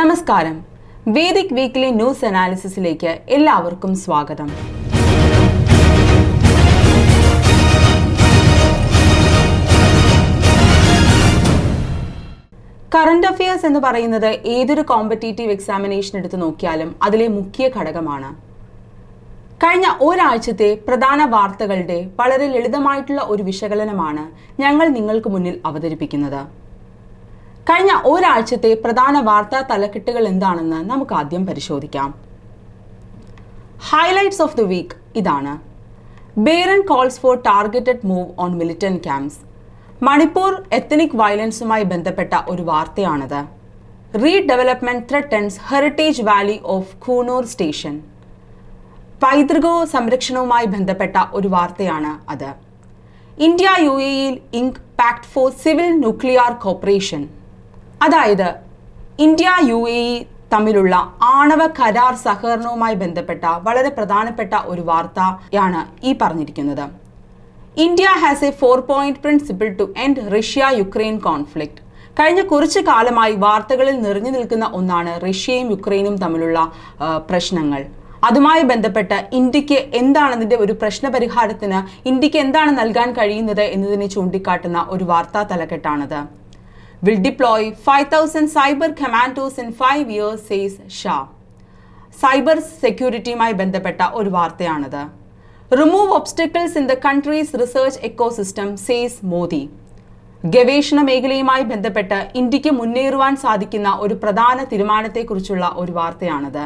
നമസ്കാരം. Vedic weekly news അനാലിസിസിലേക്ക് എല്ലാവർക്കും സ്വാഗതം. കറണ്ട് അഫയേഴ്സ് എന്ന് പറയുന്നത് ഏതൊരു കോമ്പറ്റേറ്റീവ് എക്സാമിനേഷൻ എടുത്തു നോക്കിയാലും അതിലെ മുഖ്യ ഘടകമാണ്. കഴിഞ്ഞ ഒരാഴ്ചത്തെ പ്രധാന വാർത്തകളുടെ വളരെ ലളിതമായിട്ടുള്ള ഒരു വിശകലനമാണ് ഞങ്ങൾ നിങ്ങൾക്ക് മുന്നിൽ അവതരിപ്പിക്കുന്നത്. കഴിഞ്ഞ ഒരാഴ്ചത്തെ പ്രധാന വാർത്താ തലക്കെട്ടുകൾ എന്താണെന്ന് നമുക്ക് ആദ്യം പരിശോധിക്കാം. ഹൈലൈറ്റ്സ് ഓഫ് ദി വീക്ക് ഇതാണ്. Biren calls for targeted move on militant camps Manipur ethnic വയലൻസുമായി ബന്ധപ്പെട്ട ഒരു വാർത്തയാണത്. Redevelopment threatens heritage value of Coonoor station പൈതൃക സംരക്ഷണവുമായി ബന്ധപ്പെട്ട ഒരു വാർത്തയാണ് അത്. ഇന്ത്യ യു എയിൽ ink pact for civil nuclear cooperation അതായത് ഇന്ത്യ യു എ ഇ തമ്മിലുള്ള ആണവ കരാർ സഹകരണവുമായി ബന്ധപ്പെട്ട വളരെ പ്രധാനപ്പെട്ട ഒരു വാർത്തയാണ് ഈ പറഞ്ഞിരിക്കുന്നത്. India has a four point principle to end Russia Ukraine conflict കഴിഞ്ഞ കുറച്ച് കാലമായി വാർത്തകളിൽ നിറഞ്ഞു നിൽക്കുന്ന ഒന്നാണ് റഷ്യയും യുക്രൈനും തമ്മിലുള്ള പ്രശ്നങ്ങൾ. അതുമായി ബന്ധപ്പെട്ട് ഇന്ത്യയ്ക്ക് എന്താണ് അതിന്റെ ഒരു പ്രശ്ന പരിഹാരത്തിന് ഇന്ത്യയ്ക്ക് എന്താണ് നൽകാൻ കഴിയുന്നത് എന്നതിനെ ചൂണ്ടിക്കാട്ടുന്ന ഒരു വാർത്താ തലക്കെട്ടാണത്. Deploy five thousand cyber commandos in five years says Shah cyber സെക്യൂരിറ്റിയുമായി ബന്ധപ്പെട്ട ഒരു വാർത്തയാണിത്. Remove obstacles in the country's research ecosystem says Modi. ഗവേഷണ മേഖലയുമായി ബന്ധപ്പെട്ട് ഇന്ത്യയ്ക്ക് മുന്നേറുവാൻ സാധിക്കുന്ന ഒരു പ്രധാന തീരുമാനത്തെക്കുറിച്ചുള്ള ഒരു വാർത്തയാണിത്.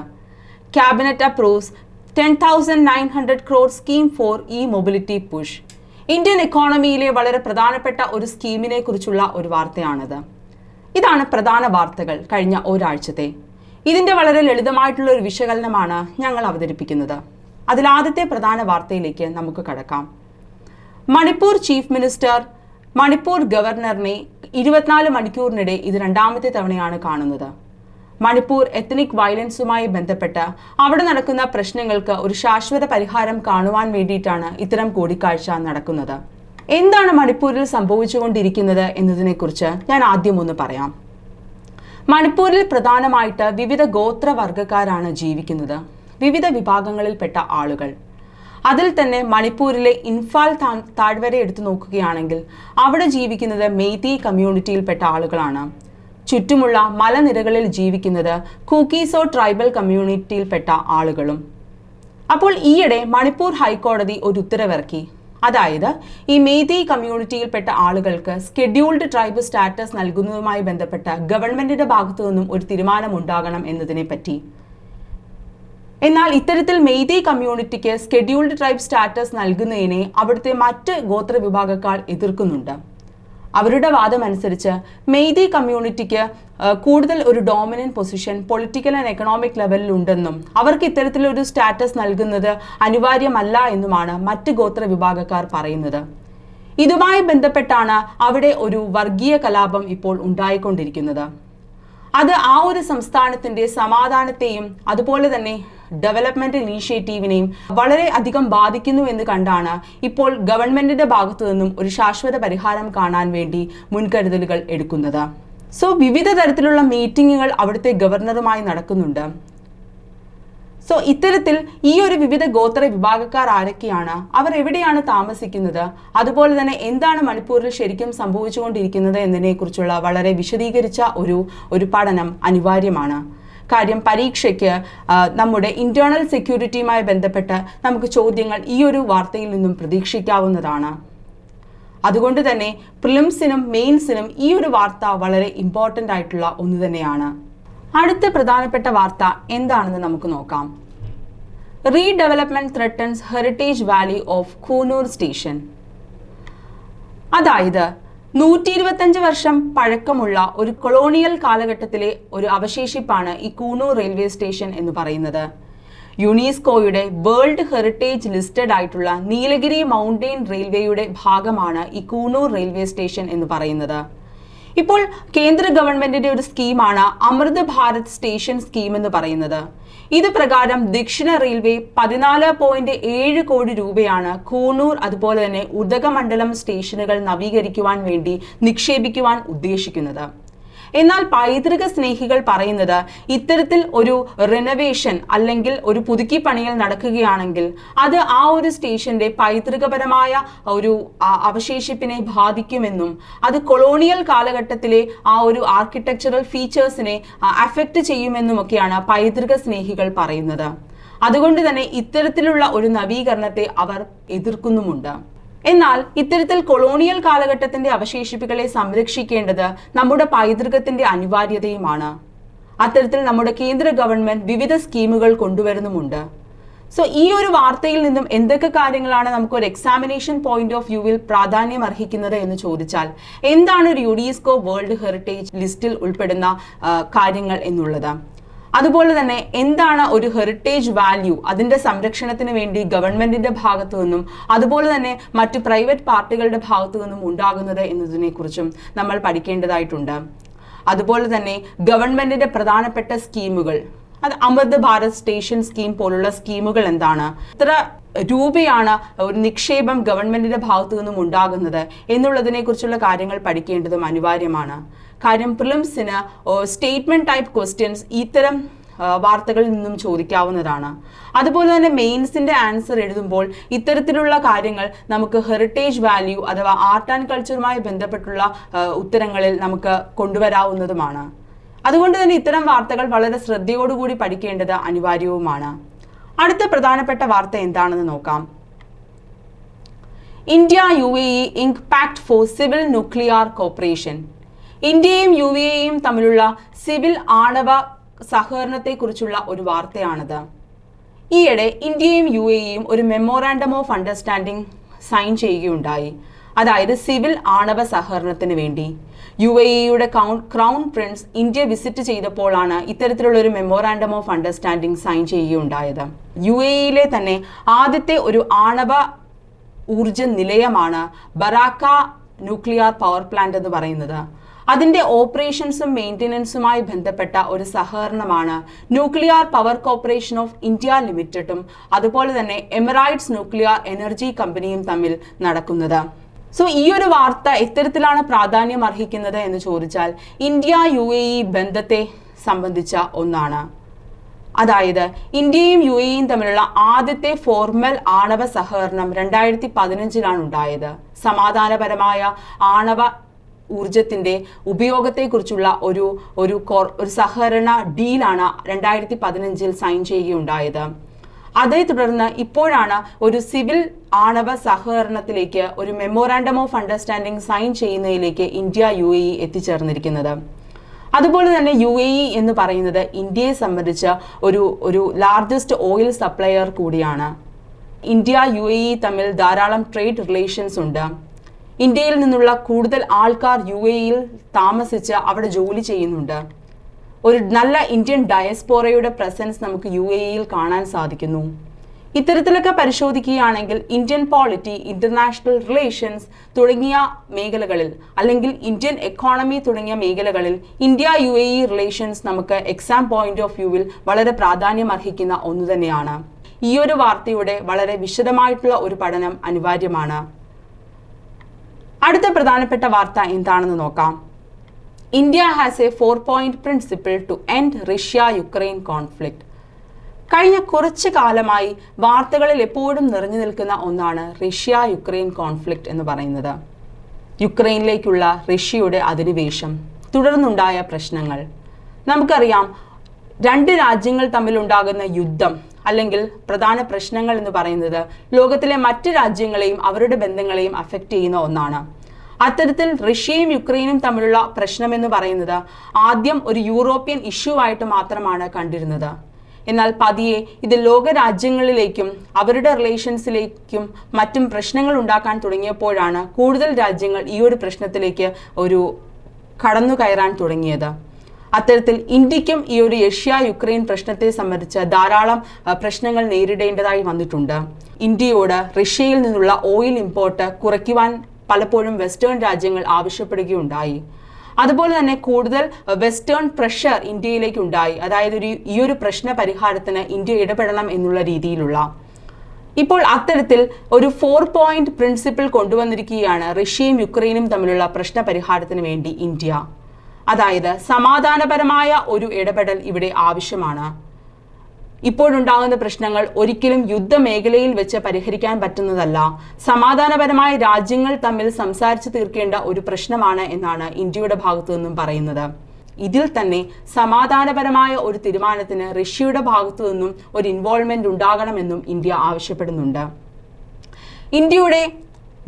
Cabinet approves ten thousand nine hundred crore scheme for e mobility push Indian എക്കോണമിയിലെ വളരെ പ്രധാനപ്പെട്ട ഒരു സ്കീമിനെ കുറിച്ചുള്ള ഒരു വാർത്തയാണത്. ഇതാണ് പ്രധാന വാർത്തകൾ കഴിഞ്ഞ ഒരാഴ്ചത്തെ. ഇതിന്റെ വളരെ ലളിതമായിട്ടുള്ള ഒരു വിശകലനമാണ് ഞങ്ങൾ അവതരിപ്പിക്കുന്നത്. അതിലാദ്യത്തെ പ്രധാന വാർത്തയിലേക്ക് നമുക്ക് കടക്കാം. മണിപ്പൂർ ചീഫ് മിനിസ്റ്റർ മണിപ്പൂർ ഗവർണറിനെ ഇരുപത്തിനാല് മണിക്കൂറിനിടെ ഇത് രണ്ടാമത്തെ തവണയാണ് കാണുന്നത്. മണിപ്പൂർ എത്തനിക് വയലൻസുമായി ബന്ധപ്പെട്ട് അവിടെ നടക്കുന്ന പ്രശ്നങ്ങൾക്ക് ഒരു ശാശ്വത പരിഹാരം കാണുവാൻ വേണ്ടിയിട്ടാണ് ഇത്തരം കൂടിക്കാഴ്ച നടക്കുന്നത്. എന്താണ് മണിപ്പൂരിൽ സംഭവിച്ചുകൊണ്ടിരിക്കുന്നത് എന്നതിനെക്കുറിച്ച് ഞാൻ ആദ്യം ഒന്ന് പറയാം. മണിപ്പൂരിൽ പ്രധാനമായിട്ട് വിവിധ ഗോത്രവർഗക്കാരാണ് ജീവിക്കുന്നത്. വിവിധ വിഭാഗങ്ങളിൽപ്പെട്ട ആളുകൾ. അതിൽ തന്നെ മണിപ്പൂരിലെ ഇൻഫാൽ താഴ്വര എടുത്തു നോക്കുകയാണെങ്കിൽ അവിടെ ജീവിക്കുന്നത് മെയ്തി കമ്മ്യൂണിറ്റിയിൽപ്പെട്ട ആളുകളാണ്. ചുറ്റുമുള്ള മലനിരകളിൽ ജീവിക്കുന്നത് കുക്കീസോ ട്രൈബൽ കമ്മ്യൂണിറ്റിയിൽപ്പെട്ട ആളുകളും. അപ്പോൾ ഈയിടെ മണിപ്പൂർ ഹൈക്കോടതി ഒരു ഉത്തരവിറക്കി. അതായത് ഈ മേതി കമ്മ്യൂണിറ്റിയിൽപ്പെട്ട ആളുകൾക്ക് സ്കെഡ്യൂൾഡ് ട്രൈബ് സ്റ്റാറ്റസ് നൽകുന്നതുമായി ബന്ധപ്പെട്ട ഗവൺമെന്റിന്റെ ഭാഗത്തു നിന്നും ഒരു തീരുമാനം ഉണ്ടാകണം എന്നതിനെ പറ്റി എന്നാൽ ഇത്തരത്തിൽ മെയ്തി കമ്മ്യൂണിറ്റിക്ക് സ്കെഡ്യൂൾഡ് ട്രൈബ് സ്റ്റാറ്റസ് നൽകുന്നതിനെ അവിടുത്തെ മറ്റ് ഗോത്ര വിഭാഗക്കാർ എതിർക്കുന്നുണ്ട്. അവരുടെ വാദം അനുസരിച്ച് മെയ്തി കമ്മ്യൂണിറ്റിക്ക് കൂടുതൽ ഒരു dominant position political and economic ലെവലിൽ ഉണ്ടെന്നും അവർക്ക് ഇത്തരത്തിലൊരു സ്റ്റാറ്റസ് നൽകുന്നത് അനിവാര്യമല്ല എന്നുമാണ് മറ്റ് ഗോത്ര വിഭാഗക്കാർ പറയുന്നത്. ഇതുമായി ബന്ധപ്പെട്ടാണ് അവിടെ ഒരു വർഗീയ കലാപം ഇപ്പോൾ ഉണ്ടായിക്കൊണ്ടിരിക്കുന്നത്. അത് ആ ഒരു സംസ്ഥാനത്തിന്റെ സമാധാനത്തെയും അതുപോലെ തന്നെ ഡെവലപ്മെന്റ് ഇനീഷ്യേറ്റീവിനെയും വളരെ അധികം ബാധിക്കുന്നു എന്ന് കണ്ടാണ് ഇപ്പോൾ ഗവൺമെന്റിന്റെ ഭാഗത്തു നിന്നും ഒരു ശാശ്വത പരിഹാരം കാണാൻ വേണ്ടി മുൻകരുതലുകൾ എടുക്കുന്നത്. സോ വിവിധ തരത്തിലുള്ള മീറ്റിങ്ങുകൾ അവിടുത്തെ ഗവർണറുമായി നടക്കുന്നുണ്ട്. സോ ഇത്തരത്തിൽ ഈ ഒരു വിവിധ ഗോത്ര വിഭാഗക്കാർ ആരൊക്കെയാണ്? അവർ എവിടെയാണ് താമസിക്കുന്നത്? അതുപോലെ തന്നെ എന്താണ് മണിപ്പൂരിൽ ശരിക്കും സംഭവിച്ചുകൊണ്ടിരിക്കുന്നത് എന്നതിനെക്കുറിച്ചുള്ള വളരെ വിശദീകരിച്ച ഒരു ഒരു പഠനം അനിവാര്യമാണ്. കാര്യം പരീക്ഷയ്ക്ക് നമ്മുടെ ഇന്റേണൽ സെക്യൂരിറ്റിയുമായി ബന്ധപ്പെട്ട് നമുക്ക് ചോദ്യങ്ങൾ ഈ ഒരു വാർത്തയിൽ നിന്നും പ്രതീക്ഷിക്കാവുന്നതാണ്. അതുകൊണ്ട് തന്നെ പ്രിലിംസിനും മെയിൻസിനും ഈ ഒരു വാർത്ത വളരെ ഇമ്പോർട്ടന്റ് ആയിട്ടുള്ള ഒന്ന് തന്നെയാണ്. അടുത്ത പ്രധാനപ്പെട്ട വാർത്ത എന്താണെന്ന് നമുക്ക് നോക്കാം. Redevelopment threatens heritage value of Coonoor station അതായത് നൂറ്റി ഇരുപത്തഞ്ച് വർഷം പഴക്കമുള്ള ഒരു കൊളോണിയൽ കാലഘട്ടത്തിലെ ഒരു അവശേഷിപ്പാണ് ഈ കൂനൂർ റെയിൽവേ സ്റ്റേഷൻ എന്ന് പറയുന്നത്. യുനെസ്കോയുടെ വേൾഡ് ഹെറിറ്റേജ് ലിസ്റ്റഡ് ആയിട്ടുള്ള നീലഗിരി മൗണ്ടെയിൻ റെയിൽവേയുടെ ഭാഗമാണ് ഈ കൂനൂർ റെയിൽവേ സ്റ്റേഷൻ എന്ന് പറയുന്നത്. ഇപ്പോൾ കേന്ദ്ര ഗവൺമെന്റിന്റെ ഒരു സ്കീമാണ് അമൃത് ഭാരത് സ്റ്റേഷൻ സ്കീം എന്ന് പറയുന്നത്. ഇത് പ്രകാരം ദക്ഷിണ റെയിൽവേ പതിനാല് പോയിന്റ് ഏഴ് കോടി രൂപയാണ് കൂണൂർ അതുപോലെ തന്നെ ഉദകമണ്ഡലം സ്റ്റേഷനുകൾ നവീകരിക്കുവാൻ വേണ്ടി നിക്ഷേപിക്കുവാൻ ഉദ്ദേശിക്കുന്നത്. എന്നാൽ പൈതൃക സ്നേഹികൾ പറയുന്നത് ഇത്തരത്തിൽ ഒരു റിനോവേഷൻ അല്ലെങ്കിൽ ഒരു പുതുക്കി പണികൾ നടക്കുകയാണെങ്കിൽ അത് ആ ഒരു സ്റ്റേഷന്റെ പൈതൃകപരമായ ഒരു അവശേഷിപ്പിനെ ബാധിക്കുമെന്നും അത് കൊളോണിയൽ കാലഘട്ടത്തിലെ ആ ഒരു ആർക്കിടെക്ചറൽ ഫീച്ചേഴ്സിനെ അഫക്റ്റ് ചെയ്യുമെന്നുമൊക്കെയാണ് പൈതൃക സ്നേഹികൾ പറയുന്നത്. അതുകൊണ്ട് തന്നെ ഇത്തരത്തിലുള്ള ഒരു നവീകരണത്തെ അവർ എതിർക്കുന്നുമുണ്ട്. എന്നാൽ ഇത്തരത്തിൽ കൊളോണിയൽ കാലഘട്ടത്തിന്റെ അവശേഷിപ്പുകളെ സംരക്ഷിക്കേണ്ടത് നമ്മുടെ പൈതൃകത്തിന്റെ അനിവാര്യതയുമാണ്. അത്തരത്തിൽ നമ്മുടെ കേന്ദ്ര ഗവൺമെന്റ് വിവിധ സ്കീമുകൾ കൊണ്ടുവരുന്നുമുണ്ട്. സോ ഈ ഒരു വാർത്തയിൽ നിന്നും എന്തൊക്കെ കാര്യങ്ങളാണ് നമുക്ക് ഒരു എക്സാമിനേഷൻ പോയിന്റ് ഓഫ് വ്യൂവിൽ പ്രാധാന്യം അർഹിക്കുന്നത് എന്ന് ചോദിച്ചാൽ എന്താണ് ഒരു യുനെസ്കോ വേൾഡ് ഹെറിറ്റേജ് ലിസ്റ്റിൽ ഉൾപ്പെടുന്ന കാര്യങ്ങൾ എന്നുള്ളത്? അതുപോലെ തന്നെ എന്താണ് ഒരു ഹെറിറ്റേജ് വാല്യൂ അതിന്റെ സംരക്ഷണത്തിന് വേണ്ടി ഗവൺമെന്റിന്റെ ഭാഗത്തു നിന്നും അതുപോലെ തന്നെ മറ്റു പ്രൈവറ്റ് പാർട്ടികളുടെ ഭാഗത്തു നിന്നും ഉണ്ടാകുന്നത് എന്നതിനെക്കുറിച്ചും നമ്മൾ പഠിക്കേണ്ടതായിട്ടുണ്ട്. അതുപോലെ തന്നെ ഗവൺമെന്റിന്റെ പ്രധാനപ്പെട്ട സ്കീമുകൾ അത് അമൃത് ഭാരത് സ്റ്റേഷൻ സ്കീം പോലുള്ള സ്കീമുകൾ എന്താണ്? ഇത്ര രൂപയാണ് ഒരു നിക്ഷേപം ഗവൺമെന്റിന്റെ ഭാഗത്തു നിന്നും ഉണ്ടാകുന്നത് എന്നുള്ളതിനെ കുറിച്ചുള്ള കാര്യങ്ങൾ പഠിക്കേണ്ടതും അനിവാര്യമാണ്. കാര്യം പ്രിലിംസിന് സ്റ്റേറ്റ്മെന്റ് ടൈപ്പ് ക്വസ്റ്റ്യൻസ് ഇത്തരം വാർത്തകളിൽ നിന്നും ചോദിക്കാവുന്നതാണ്. അതുപോലെ തന്നെ മെയിൻസിന്റെ ആൻസർ എഴുതുമ്പോൾ ഇത്തരത്തിലുള്ള കാര്യങ്ങൾ നമുക്ക് ഹെറിറ്റേജ് വാല്യൂ അഥവാ ആർട്ട് ആൻഡ് കൾച്ചറുമായി ബന്ധപ്പെട്ടുള്ള ഉത്തരങ്ങളിൽ നമുക്ക് കൊണ്ടുവരാവുന്നതുമാണ്. അതുകൊണ്ട് തന്നെ ഇത്തരം വാർത്തകൾ വളരെ ശ്രദ്ധയോടുകൂടി പഠിക്കേണ്ടത് അനിവാര്യവുമാണ്. അടുത്ത പ്രധാനപ്പെട്ട വാർത്ത എന്താണെന്ന് നോക്കാം. India U A E ink pact for civil nuclear corporation. ഇന്ത്യയും യു എ ഇയും തമ്മിലുള്ള സിവിൽ ആണവ സഹകരണത്തെക്കുറിച്ചുള്ള ഒരു വാർത്തയാണിത്. ഈയിടെ ഇന്ത്യയും യു എ ഇയും ഒരു മെമ്മോറാണ്ടം ഓഫ് അണ്ടർസ്റ്റാൻഡിംഗ് സൈൻ ചെയ്യുകയുണ്ടായി. അതായത് സിവിൽ ആണവ സഹകരണത്തിന് വേണ്ടി. യു എ ഇയുടെ ക്രൗൺ പ്രിൻസ് ഇന്ത്യ വിസിറ്റ് ചെയ്തപ്പോഴാണ് ഇത്തരത്തിലുള്ള ഒരു മെമ്മോറാൻഡം ഓഫ് അണ്ടർസ്റ്റാൻഡിംഗ് സൈൻ ചെയ്യുകയുണ്ടായത്. യു എ ഇയിലെ തന്നെ ആദ്യത്തെ ഒരു ആണവ ഊർജ നിലയമാണ് ബറാക്ക ന്യൂക്ലിയർ പവർ പ്ലാന്റ് എന്ന് പറയുന്നത്. അതിന്റെ ഓപ്പറേഷൻസും മെയിന്റനൻസുമായി ബന്ധപ്പെട്ട ഒരു സഹകരണമാണ് nuclear power corporation of India ലിമിറ്റഡും അതുപോലെ തന്നെ എമിറൈറ്റ്സ് ന്യൂക്ലിയർ എനർജി കമ്പനിയും തമ്മിൽ നടക്കുന്നത്. സോ ഈ ഒരു വാർത്ത എത്തരത്തിലാണ് പ്രാധാന്യം അർഹിക്കുന്നത് എന്ന് ചോദിച്ചാൽ ഇന്ത്യ യു എ ഇ ബന്ധത്തെ സംബന്ധിച്ച ഒന്നാണ്. അതായത് ഇന്ത്യയും യു എയും തമ്മിലുള്ള ആദ്യത്തെ ഫോർമൽ ആണവ സഹകരണം രണ്ടായിരത്തി പതിനഞ്ചിലാണ് ഉണ്ടായത്. സമാധാനപരമായ ആണവ ഊർജത്തിന്റെ ഉപയോഗത്തെക്കുറിച്ചുള്ള ഒരു ഒരു ഒരു സഹകരണ ഡീലാണ് രണ്ടായിരത്തി പതിനഞ്ചിൽ സൈൻ ചെയ്യുകയുണ്ടായത്. അതേ തുടർന്ന് ഇപ്പോഴാണ് ഒരു സിവിൽ ആണവ സഹകരണത്തിലേക്ക് ഒരു മെമ്മോറാണ്ടം ഓഫ് അണ്ടർസ്റ്റാൻഡിംഗ് സൈൻ ചെയ്യുന്നതിലേക്ക് ഇന്ത്യ യു എ ഇ എത്തിച്ചേർന്നിരിക്കുന്നത്. അതുപോലെ തന്നെ യു എ ഇ എന്ന് പറയുന്നത് ഇന്ത്യയെ സംബന്ധിച്ച് ഒരു ഒരു ലാർജസ്റ്റ് ഓയിൽ സപ്ലയർ കൂടിയാണ്. ഇന്ത്യ യു എ ഇ തമ്മിൽ ധാരാളം ട്രേഡ് റിലേഷൻസ് ഉണ്ട്. ഇന്ത്യയിൽ നിന്നുള്ള കൂടുതൽ ആൾക്കാർ യു എ ഇയിൽ താമസിച്ച് അവിടെ ജോലി ചെയ്യുന്നുണ്ട്. ഒരു നല്ല ഇന്ത്യൻ ഡയസ്പോറയുടെ പ്രസൻസ് നമുക്ക് യു എ ഇയിൽ കാണാൻ സാധിക്കുന്നു. ഇത്തരത്തിലൊക്കെ പരിശോധിക്കുകയാണെങ്കിൽ ഇന്ത്യൻ പോളിറ്റി ഇന്റർനാഷണൽ റിലേഷൻസ് തുടങ്ങിയ മേഖലകളിൽ അല്ലെങ്കിൽ ഇന്ത്യൻ എക്കോണമി തുടങ്ങിയ മേഖലകളിൽ India U A E relations നമുക്ക് എക്സാം പോയിന്റ് ഓഫ് വ്യൂവിൽ വളരെ പ്രാധാന്യം അർഹിക്കുന്ന ഒന്നു തന്നെയാണ്. ഈ ഒരു വാർത്തയുടെ വളരെ വിശദമായിട്ടുള്ള ഒരു പഠനം അനിവാര്യമാണ്. അടുത്ത പ്രധാനപ്പെട്ട വാർത്ത എന്താണെന്ന് നോക്കാം. India has a four point principle to end Russia Ukraine conflict കഴിഞ്ഞ കുറച്ച് കാലമായി വാർത്തകളിൽ എപ്പോഴും നിറഞ്ഞു നിൽക്കുന്ന ഒന്നാണ് റഷ്യ യുക്രൈൻ കോൺഫ്ലിക്റ്റ് എന്ന് പറയുന്നത്. യുക്രൈനിലേക്കുള്ള റഷ്യയുടെ അധിനിവേശം തുടർന്നുണ്ടായ പ്രശ്നങ്ങൾ. നമുക്കറിയാം രണ്ട് രാജ്യങ്ങൾ തമ്മിലുണ്ടാകുന്ന യുദ്ധം അല്ലെങ്കിൽ പ്രധാന പ്രശ്നങ്ങൾ എന്ന് പറയുന്നത് ലോകത്തിലെ മറ്റ് രാജ്യങ്ങളെയും അവരുടെ ബന്ധങ്ങളെയും അഫക്റ്റ് ചെയ്യുന്ന ഒന്നാണ്. അത്തരത്തിൽ റഷ്യയും യുക്രൈനും തമ്മിലുള്ള പ്രശ്നമെന്ന് പറയുന്നത് ആദ്യം ഒരു യൂറോപ്യൻ ഇഷ്യൂ ആയിട്ട് മാത്രമാണ് കണ്ടിരുന്നത്. എന്നാൽ പതിയെ ഇത് ലോക രാജ്യങ്ങളിലേക്കും അവരുടെ റിലേഷൻസിലേക്കും മറ്റും പ്രശ്നങ്ങൾ ഉണ്ടാക്കാൻ തുടങ്ങിയപ്പോഴാണ് കൂടുതൽ രാജ്യങ്ങൾ ഈ ഒരു പ്രശ്നത്തിലേക്ക് ഒരു കടന്നു കയറാൻ തുടങ്ങിയത്. അത്തരത്തിൽ ഇന്ത്യക്കും ഈ ഒരു ഏഷ്യ യുക്രൈൻ പ്രശ്നത്തെ സംബന്ധിച്ച് ധാരാളം പ്രശ്നങ്ങൾ നേരിടേണ്ടതായി വന്നിട്ടുണ്ട്. ഇന്ത്യയോട് റഷ്യയിൽ നിന്നുള്ള ഓയിൽ ഇമ്പോർട്ട് കുറയ്ക്കുവാൻ പലപ്പോഴും വെസ്റ്റേൺ രാജ്യങ്ങൾ ആവശ്യപ്പെടുകയുണ്ടായി. അതുപോലെ തന്നെ കൂടുതൽ വെസ്റ്റേൺ പ്രഷർ ഇന്ത്യയിലേക്ക് ഉണ്ടായി അതായത് ഒരു ഈ ഒരു പ്രശ്ന പരിഹാരത്തിന് ഇന്ത്യ ഇടപെടണം എന്നുള്ള രീതിയിലുള്ള. ഇപ്പോൾ അത്തരത്തിൽ ഒരു ഫോർ പോയിന്റ് പ്രിൻസിപ്പിൾ കൊണ്ടുവന്നിരിക്കുകയാണ് റഷ്യയും യുക്രൈനും തമ്മിലുള്ള പ്രശ്ന പരിഹാരത്തിന് വേണ്ടി ഇന്ത്യ. അതായത് സമാധാനപരമായ ഒരു ഇടപെടൽ ഇവിടെ ആവശ്യമാണ്. ഇപ്പോഴുണ്ടാകുന്ന പ്രശ്നങ്ങൾ ഒരിക്കലും യുദ്ധമേഖലയിൽ വെച്ച് പരിഹരിക്കാൻ പറ്റുന്നതല്ല. സമാധാനപരമായ രാജ്യങ്ങൾ തമ്മിൽ സംസാരിച്ചു തീർക്കേണ്ട ഒരു പ്രശ്നമാണ് എന്നാണ് ഇന്ത്യയുടെ ഭാഗത്തു നിന്നും പറയുന്നത്. ഇതിൽ തന്നെ സമാധാനപരമായ ഒരു തീരുമാനത്തിന് റഷ്യയുടെ ഭാഗത്തു നിന്നും ഒരു ഇൻവോൾവ്മെന്റ് ഉണ്ടാകണമെന്നും ഇന്ത്യ ആവശ്യപ്പെടുന്നുണ്ട്. ഇന്ത്യയുടെ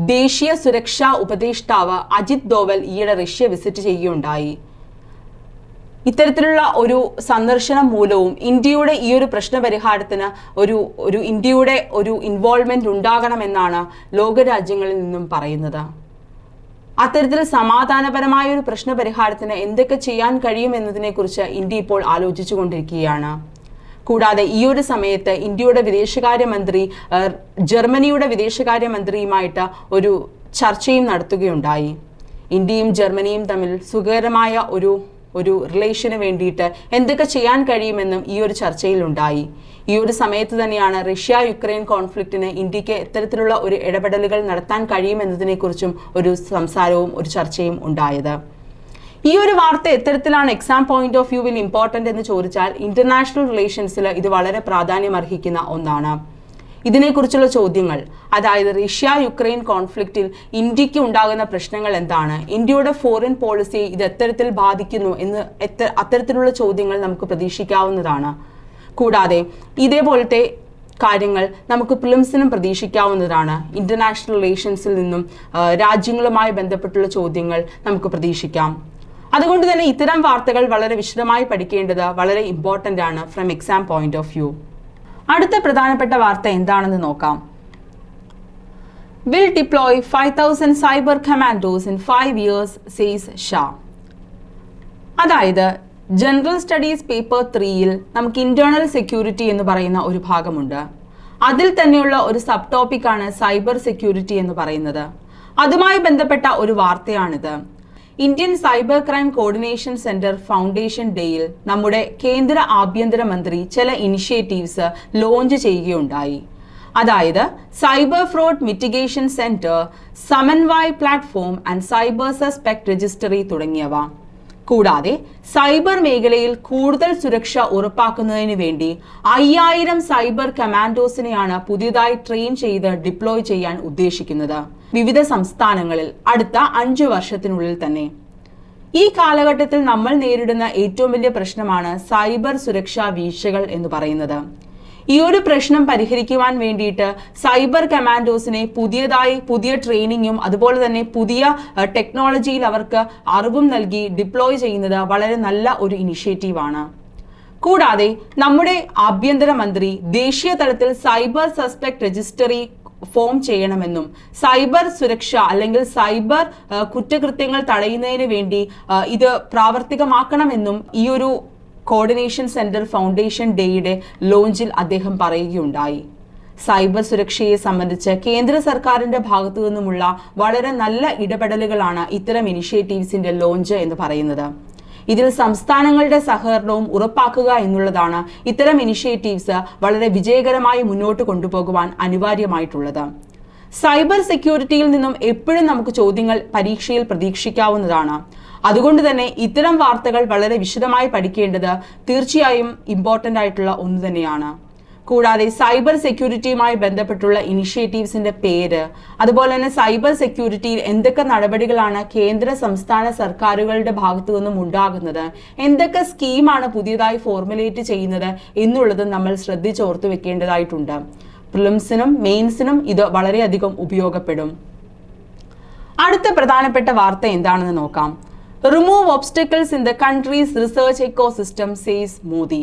ദേശീയ സുരക്ഷാ ഉപദേഷ്ടാവ് അജിത് ദോവൽ ഈയിടെ റഷ്യ വിസിറ്റ് ചെയ്യുകയുണ്ടായി. ഇത്തരത്തിലുള്ള ഒരു സന്ദർശനം മൂലവും ഇന്ത്യയുടെ ഈ ഒരു പ്രശ്ന പരിഹാരത്തിന് ഒരു ഒരു ഇന്ത്യയുടെ ഒരു ഇൻവോൾവ്മെന്റ് ഉണ്ടാകണമെന്നാണ് ലോകരാജ്യങ്ങളിൽ നിന്നും പറയുന്നത്. അത്തരത്തിൽ സമാധാനപരമായ ഒരു പ്രശ്നപരിഹാരത്തിന് എന്തൊക്കെ ചെയ്യാൻ കഴിയുമെന്നതിനെക്കുറിച്ച് ഇന്ത്യ ഇപ്പോൾ ആലോചിച്ചു കൊണ്ടിരിക്കുകയാണ് കൂടാതെ ഈ ഒരു സമയത്ത് ഇന്ത്യയുടെ വിദേശകാര്യമന്ത്രി ജർമ്മനിയുടെ വിദേശകാര്യമന്ത്രിയുമായിട്ട് ഒരു ചർച്ചയും നടത്തുകയുണ്ടായി. ഇന്ത്യയും ജർമ്മനിയും തമ്മിൽ സുഖകരമായ ഒരു ഒരു റിലേഷന് വേണ്ടിയിട്ട് എന്തൊക്കെ ചെയ്യാൻ കഴിയുമെന്നും ഈ ഒരു ചർച്ചയിൽ ഉണ്ടായി ഈ ഒരു സമയത്ത് തന്നെയാണ് റഷ്യ യുക്രൈൻ കോൺഫ്ലിക്റ്റിന് ഇന്ത്യയ്ക്ക് ഇത്തരത്തിലുള്ള ഒരു ഇടപെടലുകൾ നടത്താൻ കഴിയുമെന്നതിനെക്കുറിച്ചും ഒരു സംസാരവും ഒരു ചർച്ചയും ഉണ്ടായത്. ഈ ഒരു വാർത്ത എത്തരത്തിലാണ് എക്സാം പോയിന്റ് ഓഫ് വ്യൂവിൽ ഇമ്പോർട്ടന്റ് എന്ന് ചോദിച്ചാൽ ഇന്റർനാഷണൽ റിലേഷൻസിൽ ഇത് വളരെ പ്രാധാന്യം അർഹിക്കുന്ന ഒന്നാണ്. ഇതിനെക്കുറിച്ചുള്ള ചോദ്യങ്ങൾ. അതായത് റഷ്യ യുക്രൈൻ കോൺഫ്ലിക്റ്റിൽ ഇന്ത്യയ്ക്ക് ഉണ്ടാകുന്ന പ്രശ്നങ്ങൾ എന്താണ്? ഇന്ത്യയുടെ ഫോറിൻ പോളിസിയെ ഇത് എത്തരത്തിൽ ബാധിക്കുന്നു എന്ന് അത്തരത്തിലുള്ള ചോദ്യങ്ങൾ നമുക്ക് പ്രതീക്ഷിക്കാവുന്നതാണ്. കൂടാതെ ഇതേപോലത്തെ കാര്യങ്ങൾ നമുക്ക് പ്രിലിംസിനും പ്രതീക്ഷിക്കാവുന്നതാണ്. ഇന്റർനാഷണൽ റിലേഷൻസിൽ നിന്നും രാജ്യങ്ങളുമായി ബന്ധപ്പെട്ടുള്ള ചോദ്യങ്ങൾ നമുക്ക് പ്രതീക്ഷിക്കാം. അതുകൊണ്ട് തന്നെ ഇത്തരം വാർത്തകൾ വളരെ വിശദമായി പഠിക്കേണ്ടത് വളരെ ഇമ്പോർട്ടന്റ് ആണ് from exam point of view അടുത്ത പ്രധാനപ്പെട്ട വാർത്ത എന്താണെന്ന് നോക്കാം. Will deploy five thousand cyber commandos in five years says Shah അതായത് ജനറൽ സ്റ്റഡീസ് പേപ്പർ ത്രീയിൽ നമുക്ക് ഇന്റേണൽ സെക്യൂരിറ്റി എന്ന് പറയുന്ന ഒരു ഭാഗമുണ്ട്. അതിൽ തന്നെയുള്ള ഒരു സബ് ടോപ്പിക്കാണ് സൈബർ സെക്യൂരിറ്റി എന്ന് പറയുന്നത്. അതുമായി ബന്ധപ്പെട്ട ഒരു വാർത്തയാണിത്. Indian cyber crime coordination centre foundation ഡേയിൽ നമ്മുടെ കേന്ദ്ര ആഭ്യന്തര മന്ത്രി ചില ഇനിഷ്യേറ്റീവ്സ് ലോഞ്ച് ചെയ്യുകയുണ്ടായി. അതായത് cyber fraud mitigation centre Samanvay platform and cyber suspect registry തുടങ്ങിയവ. കൂടാതെ സൈബർ മേഖലയിൽ കൂടുതൽ സുരക്ഷ ഉറപ്പാക്കുന്നതിന് വേണ്ടി അയ്യായിരം സൈബർ കമാൻഡോസിനെയാണ് പുതിയതായി ട്രെയിൻ ചെയ്ത് ഡിപ്ലോയ് ചെയ്യാൻ ഉദ്ദേശിക്കുന്നത്. വിവിധ സംസ്ഥാനങ്ങളിൽ അടുത്ത അഞ്ചു വർഷത്തിനുള്ളിൽ തന്നെ. ഈ കാലഘട്ടത്തിൽ നമ്മൾ നേരിടുന്ന ഏറ്റവും വലിയ പ്രശ്നമാണ് സൈബർ സുരക്ഷാ വീഴ്ചകൾ എന്ന് പറയുന്നത്. ഈ ഒരു പ്രശ്നം പരിഹരിക്കുവാൻ വേണ്ടിയിട്ട് സൈബർ കമാൻഡോസിനെ പുതിയതായി പുതിയ ട്രെയിനിങ്ങും അതുപോലെ തന്നെ പുതിയ ടെക്നോളജിയിൽ അവർക്ക് അറിവും നൽകി ഡിപ്ലോയ് ചെയ്യുന്നത് വളരെ നല്ല ഒരു ഇനിഷ്യേറ്റീവാണ്. കൂടാതെ നമ്മുടെ ആഭ്യന്തര മന്ത്രി ദേശീയ തലത്തിൽ സൈബർ സസ്പെക്ട് രജിസ്റ്ററി ഫോം ചെയ്യണമെന്നും സൈബർ സുരക്ഷ അല്ലെങ്കിൽ സൈബർ കുറ്റകൃത്യങ്ങൾ തടയുന്നതിന് വേണ്ടി ഇത് പ്രാവർത്തികമാക്കണമെന്നും ഈ ഒരു കോർഡിനേഷൻ സെന്റർ ഫൗണ്ടേഷൻ ഡേയുടെ ലോഞ്ചിൽ അദ്ദേഹം പറയുകയുണ്ടായി. സൈബർ സുരക്ഷയെ സംബന്ധിച്ച് കേന്ദ്ര സർക്കാരിന്റെ ഭാഗത്തു നിന്നുമുള്ള വളരെ നല്ല ഇടപെടലുകളാണ് ഇത്തരം ഇനിഷ്യേറ്റീവ്സിന്റെ ലോഞ്ച് എന്ന് പറയുന്നത്. ഇതിൽ സംസ്ഥാനങ്ങളുടെ സഹകരണവും ഉറപ്പാക്കുക എന്നുള്ളതാണ് ഇത്തരം ഇനിഷ്യേറ്റീവ്സ് വളരെ വിജയകരമായി മുന്നോട്ട് കൊണ്ടുപോകുവാൻ അനിവാര്യമായിട്ടുള്ളത്. സൈബർ സെക്യൂരിറ്റിയിൽ നിന്നും എപ്പോഴും നമുക്ക് ചോദ്യങ്ങൾ പരീക്ഷയിൽ പ്രതീക്ഷിക്കാവുന്നതാണ്. അതുകൊണ്ട് തന്നെ ഇത്തരം വാർത്തകൾ വളരെ വിശദമായി പഠിക്കേണ്ടത് തീർച്ചയായും ഇമ്പോർട്ടന്റ് ആയിട്ടുള്ള ഒന്ന് തന്നെയാണ്. കൂടാതെ സൈബർ സെക്യൂരിറ്റിയുമായി ബന്ധപ്പെട്ടുള്ള ഇനിഷ്യേറ്റീവ്സിന്റെ പേര് അതുപോലെ തന്നെ സൈബർ സെക്യൂരിറ്റിയിൽ എന്തൊക്കെ നടപടികളാണ് കേന്ദ്ര സംസ്ഥാന സർക്കാരുകളുടെ ഭാഗത്തു നിന്നും ഉണ്ടാകുന്നത് എന്തൊക്കെ സ്കീമാണ് പുതിയതായി ഫോർമുലേറ്റ് ചെയ്യുന്നത് എന്നുള്ളത് നമ്മൾ ശ്രദ്ധിച്ചോർത്തു വെക്കേണ്ടതായിട്ടുണ്ട്. പ്രിലിംസിനും മെയിൻസിനും ഇത് വളരെയധികം ഉപയോഗപ്പെടും. അടുത്ത പ്രധാനപ്പെട്ട വാർത്ത എന്താണെന്ന് നോക്കാം. Remove obstacles in the country's research ecosystem says Modi.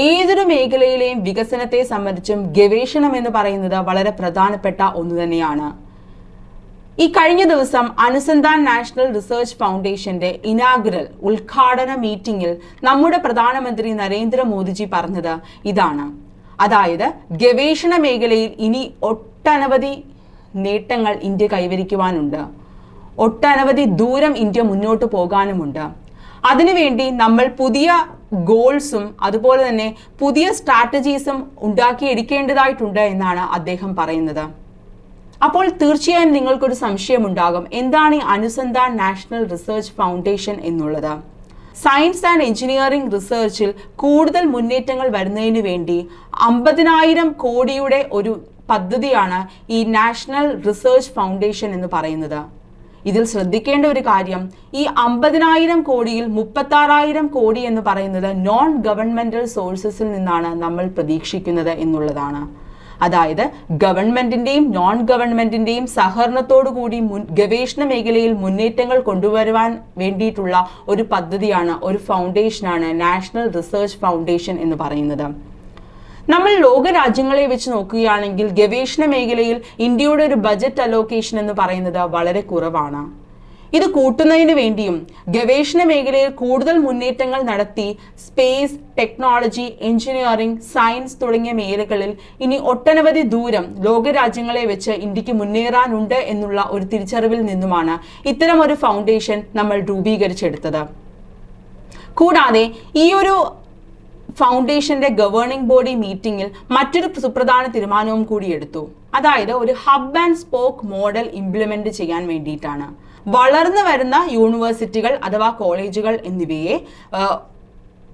ഏതൊരു മേഖലയിലെയും വികസനത്തെ സംബന്ധിച്ചും ഗവേഷണം എന്ന് പറയുന്നത് വളരെ പ്രധാനപ്പെട്ട ഒന്ന് തന്നെയാണ്. ഈ കഴിഞ്ഞ ദിവസം അനുസന്ധാൻ നാഷണൽ റിസർച്ച് ഫൗണ്ടേഷന്റെ ഇനാഗ്രൽ ഉദ്ഘാടന മീറ്റിംഗിൽ നമ്മുടെ പ്രധാനമന്ത്രി നരേന്ദ്രമോദിജി പറഞ്ഞത് ഇതാണ്. അതായത് ഗവേഷണ മേഖലയിൽ ഇനി ഒട്ടനവധി നേട്ടങ്ങൾ ഇന്ത്യ കൈവരിക്കുവാനുണ്ട്. ഒട്ടനവധി ദൂരം ഇന്ത്യ മുന്നോട്ട് പോകാനുമുണ്ട്. അതിനുവേണ്ടി നമ്മൾ പുതിയ ഗോൾസും അതുപോലെ തന്നെ പുതിയ സ്ട്രാറ്റജീസും ഉണ്ടാക്കിയെടുക്കേണ്ടതായിട്ടുണ്ട് എന്നാണ് അദ്ദേഹം പറയുന്നത്. അപ്പോൾ തീർച്ചയായും നിങ്ങൾക്കൊരു സംശയമുണ്ടാകും. എന്താണ് ഈ അനുസന്ധാൻ നാഷണൽ റിസർച്ച് ഫൗണ്ടേഷൻ എന്നുള്ളത്? സയൻസ് ആൻഡ് എഞ്ചിനീയറിംഗ് റിസർച്ചിൽ കൂടുതൽ മുന്നേറ്റങ്ങൾ വരുന്നതിന് വേണ്ടി അമ്പതിനായിരം കോടിയുടെ ഒരു പദ്ധതിയാണ് ഈ നാഷണൽ റിസർച്ച് ഫൗണ്ടേഷൻ എന്ന് പറയുന്നത്. ഇതിൽ ശ്രദ്ധിക്കേണ്ട ഒരു കാര്യം ഈ അമ്പതിനായിരം കോടിയിൽ മുപ്പത്താറായിരം കോടി എന്ന് പറയുന്നത് നോൺ ഗവൺമെന്റൽ സോഴ്സസിൽ നിന്നാണ് നമ്മൾ പ്രതീക്ഷിക്കുന്നത് എന്നുള്ളതാണ്. അതായത് ഗവൺമെന്റിന്റെയും നോൺ ഗവൺമെന്റിന്റെയും സഹകരണത്തോടു കൂടി മുൻ ഗവേഷണ മേഖലയിൽ മുന്നേറ്റങ്ങൾ കൊണ്ടുവരുവാൻ വേണ്ടിയിട്ടുള്ള ഒരു പദ്ധതിയാണ് ഒരു ഫൗണ്ടേഷനാണ് നാഷണൽ റിസർച്ച് ഫൗണ്ടേഷൻ എന്ന് പറയുന്നത്. നമ്മൾ ലോക രാജ്യങ്ങളെ വെച്ച് നോക്കുകയാണെങ്കിൽ ഗവേഷണ മേഖലയിൽ ഇന്ത്യയുടെ ഒരു ബജറ്റ് അലോക്കേഷൻ എന്ന് പറയുന്നത് വളരെ കുറവാണ്. ഇത് കൂട്ടുന്നതിന് വേണ്ടിയും ഗവേഷണ മേഖലയിൽ കൂടുതൽ മുന്നേറ്റങ്ങൾ നടത്തി സ്പേസ് ടെക്നോളജി എഞ്ചിനീയറിംഗ് സയൻസ് തുടങ്ങിയ മേഖലകളിൽ ഇനി ഒട്ടനവധി ദൂരം ലോകരാജ്യങ്ങളെ വെച്ച് ഇന്ത്യയ്ക്ക് മുന്നേറാനുണ്ട് എന്നുള്ള ഒരു തിരിച്ചറിവിൽ നിന്നുമാണ് ഇത്തരം ഒരു ഫൗണ്ടേഷൻ നമ്മൾ രൂപീകരിച്ചെടുത്തത്. കൂടാതെ ഈ ഒരു ഫൗണ്ടേഷന്റെ ഗവേണിംഗ് ബോഡി മീറ്റിംഗിൽ മറ്റൊരു സുപ്രധാന തീരുമാനവും കൂടി എടുത്തു. അതായത് ഒരു hub and spoke model implement ചെയ്യാൻ വേണ്ടിയിട്ടാണ്. വളർന്നു വരുന്ന യൂണിവേഴ്സിറ്റികൾ അഥവാ കോളേജുകൾ എന്നിവയെ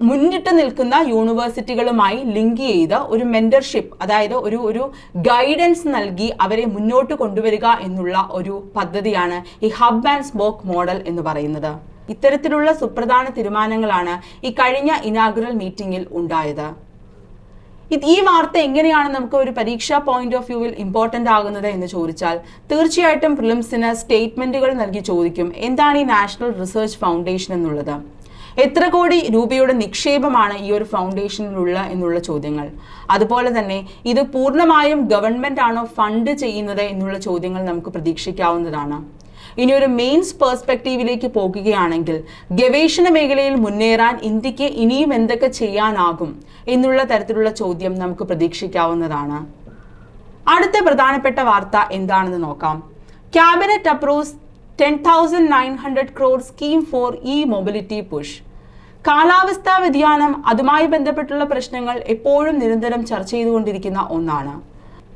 മുന്നിട്ട് നിൽക്കുന്ന യൂണിവേഴ്സിറ്റികളുമായി ലിങ്ക് ചെയ്ത് ഒരു മെന്റർഷിപ്പ് അതായത് ഒരു ഒരു ഗൈഡൻസ് നൽകി അവരെ മുന്നോട്ട് കൊണ്ടുവരിക എന്നുള്ള ഒരു പദ്ധതിയാണ് ഈ ഹബ് ആൻഡ് സ്പോക്ക് മോഡൽ എന്ന് പറയുന്നത്. ഇത്തരത്തിലുള്ള സുപ്രധാന തീരുമാനങ്ങളാണ് ഈ കഴിഞ്ഞ ഇനാഗുറൽ മീറ്റിംഗിൽ ഉണ്ടായത്. ഈ വാർത്ത എങ്ങനെയാണ് നമുക്ക് ഒരു പരീക്ഷാ പോയിന്റ് ഓഫ് വ്യൂവിൽ ഇമ്പോർട്ടന്റ് ആകുന്നത് എന്ന് ചോദിച്ചാൽ തീർച്ചയായിട്ടും പ്രിലിംസിന് സ്റ്റേറ്റ്മെന്റുകൾ നൽകി ചോദിക്കും എന്താണ് ഈ നാഷണൽ റിസർച്ച് ഫൗണ്ടേഷൻ എന്നുള്ളത്. എത്ര കോടി രൂപയുടെ നിക്ഷേപമാണ് ഈ ഒരു ഫൗണ്ടേഷനിലുള്ള എന്നുള്ള ചോദ്യങ്ങൾ. അതുപോലെ തന്നെ ഇത് പൂർണമായും ഗവൺമെന്റ് ആണോ ഫണ്ട് ചെയ്യുന്നത് എന്നുള്ള ചോദ്യങ്ങൾ നമുക്ക് പ്രതീക്ഷിക്കാവുന്നതാണ്. ഇനി ഒരു മെയിൻസ് പേഴ്സ്പെക്റ്റീവിലേക്ക് പോകുകയാണെങ്കിൽ ഗവേഷണ മേഖലയിൽ മുന്നേറാൻ ഇന്ത്യയ്ക്ക് ഇനിയും എന്തൊക്കെ ചെയ്യാനാകും എന്നുള്ള തരത്തിലുള്ള ചോദ്യം നമുക്ക് പ്രതീക്ഷിക്കാവുന്നതാണ്. അടുത്ത പ്രധാനപ്പെട്ട വാർത്ത എന്താണെന്ന് നോക്കാം. Cabinet approves ten thousand nine hundred crore scheme for e mobility push കാലാവസ്ഥാ വ്യതിയാനം അതുമായി ബന്ധപ്പെട്ടുള്ള പ്രശ്നങ്ങൾ എപ്പോഴും നിരന്തരം ചർച്ച ചെയ്തുകൊണ്ടിരിക്കുന്ന ഒന്നാണ്.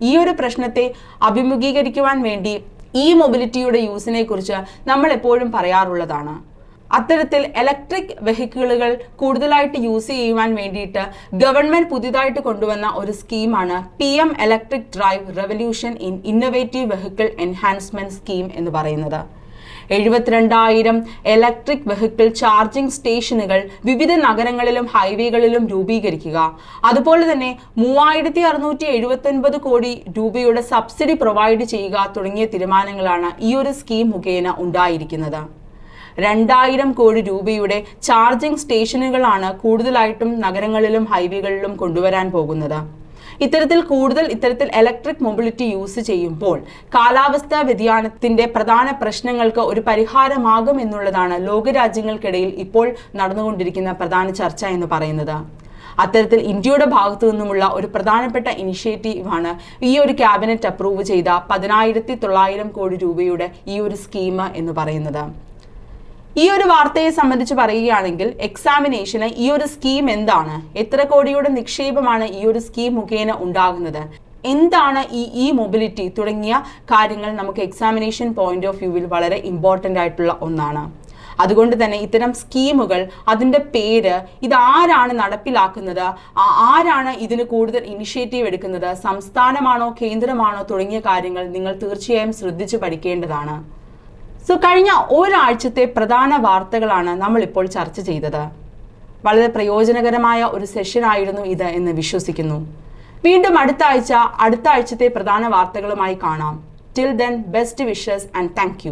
ഈ ഒരു പ്രശ്നത്തെ അഭിമുഖീകരിക്കുവാൻ വേണ്ടി ഇ മൊബിലിറ്റിയുടെ യൂസിനെ കുറിച്ച് നമ്മൾ എപ്പോഴും പറയാറുള്ളതാണ്. അത്തരത്തിൽ ഇലക്ട്രിക് വെഹിക്കിളുകൾ കൂടുതലായിട്ട് യൂസ് ചെയ്യുവാൻ വേണ്ടിയിട്ട് ഗവൺമെന്റ് പുതിയതായിട്ട് കൊണ്ടുവന്ന ഒരു സ്കീമാണ് P M electric drive revolution in innovative vehicle enhancement scheme എന്ന് പറയുന്നത്. എഴുപത്തിരണ്ടായിരം ഇലക്ട്രിക് വെഹിക്കിൾ ചാർജിംഗ് സ്റ്റേഷനുകൾ വിവിധ നഗരങ്ങളിലും ഹൈവേകളിലും രൂപീകരിക്കുക. അതുപോലെ തന്നെ മൂവായിരത്തി അറുന്നൂറ്റി എഴുപത്തൊൻപത് കോടി രൂപയുടെ സബ്സിഡി പ്രൊവൈഡ് ചെയ്യുക തുടങ്ങിയ തീരുമാനങ്ങളാണ് ഈ ഒരു സ്കീം മുഖേന ഉണ്ടായിരിക്കുന്നത്. രണ്ടായിരം കോടി രൂപയുടെ ചാർജിംഗ് സ്റ്റേഷനുകളാണ് കൂടുതലായിട്ടും നഗരങ്ങളിലും ഹൈവേകളിലും കൊണ്ടുവരാൻ പോകുന്നത്. ഇത്തരത്തിൽ കൂടുതൽ ഇത്തരത്തിൽ ഇലക്ട്രിക് മൊബിലിറ്റി യൂസ് ചെയ്യുമ്പോൾ കാലാവസ്ഥാ വ്യതിയാനത്തിന്റെ പ്രധാന പ്രശ്നങ്ങൾക്ക് ഒരു പരിഹാരമാകും എന്നുള്ളതാണ് ലോകരാജ്യങ്ങൾക്കിടയിൽ ഇപ്പോൾ നടന്നുകൊണ്ടിരിക്കുന്ന പ്രധാന ചർച്ച എന്ന് പറയുന്നത്. അത്തരത്തിൽ ഇന്ത്യയുടെ ഭാഗത്തു നിന്നുമുള്ള ഒരു പ്രധാനപ്പെട്ട ഇനിഷ്യേറ്റീവാണ് ഈ ഒരു ക്യാബിനറ്റ് അപ്രൂവ് ചെയ്ത പതിനായിരത്തി തൊള്ളായിരം കോടി രൂപയുടെ ഈ ഒരു സ്കീം എന്ന് പറയുന്നത്. ഈ ഒരു വാർത്തയെ സംബന്ധിച്ച് പറയുകയാണെങ്കിൽ എക്സാമിനേഷന് ഈ ഒരു സ്കീം എന്താണ്? എത്ര കോടിയുടെ നിക്ഷേപമാണ് ഈ ഒരു സ്കീം മുഖേന ഉണ്ടാകുന്നത്? എന്താണ് ഈ ഇ മൊബിലിറ്റി തുടങ്ങിയ കാര്യങ്ങൾ നമുക്ക് എക്സാമിനേഷൻ പോയിന്റ് ഓഫ് വ്യൂവിൽ വളരെ ഇമ്പോർട്ടന്റ് ആയിട്ടുള്ള ഒന്നാണ്. അതുകൊണ്ട് തന്നെ ഇത്തരം സ്കീമുകൾ അതിന്റെ പേര് ഇത് ആരാണ് നടപ്പിലാക്കുന്നത്? ആരാണ് ഇതിന് കൂടുതൽ ഇനിഷ്യേറ്റീവ് എടുക്കുന്നത്? സംസ്ഥാനമാണോ കേന്ദ്രമാണോ തുടങ്ങിയ കാര്യങ്ങൾ നിങ്ങൾ തീർച്ചയായും ശ്രദ്ധിച്ചു പഠിക്കേണ്ടതാണ്. സോ കഴിഞ്ഞ ഒരാഴ്ചത്തെ പ്രധാന വാർത്തകളാണ് നമ്മളിപ്പോൾ ചർച്ച ചെയ്തത്. വളരെ പ്രയോജനകരമായ ഒരു സെഷൻ ആയിരുന്നു ഇത് എന്ന് വിശ്വസിക്കുന്നു. വീണ്ടും അടുത്ത ആഴ്ച അടുത്ത ആഴ്ചത്തെ പ്രധാന വാർത്തകളുമായി കാണാം. Till then best wishes and thank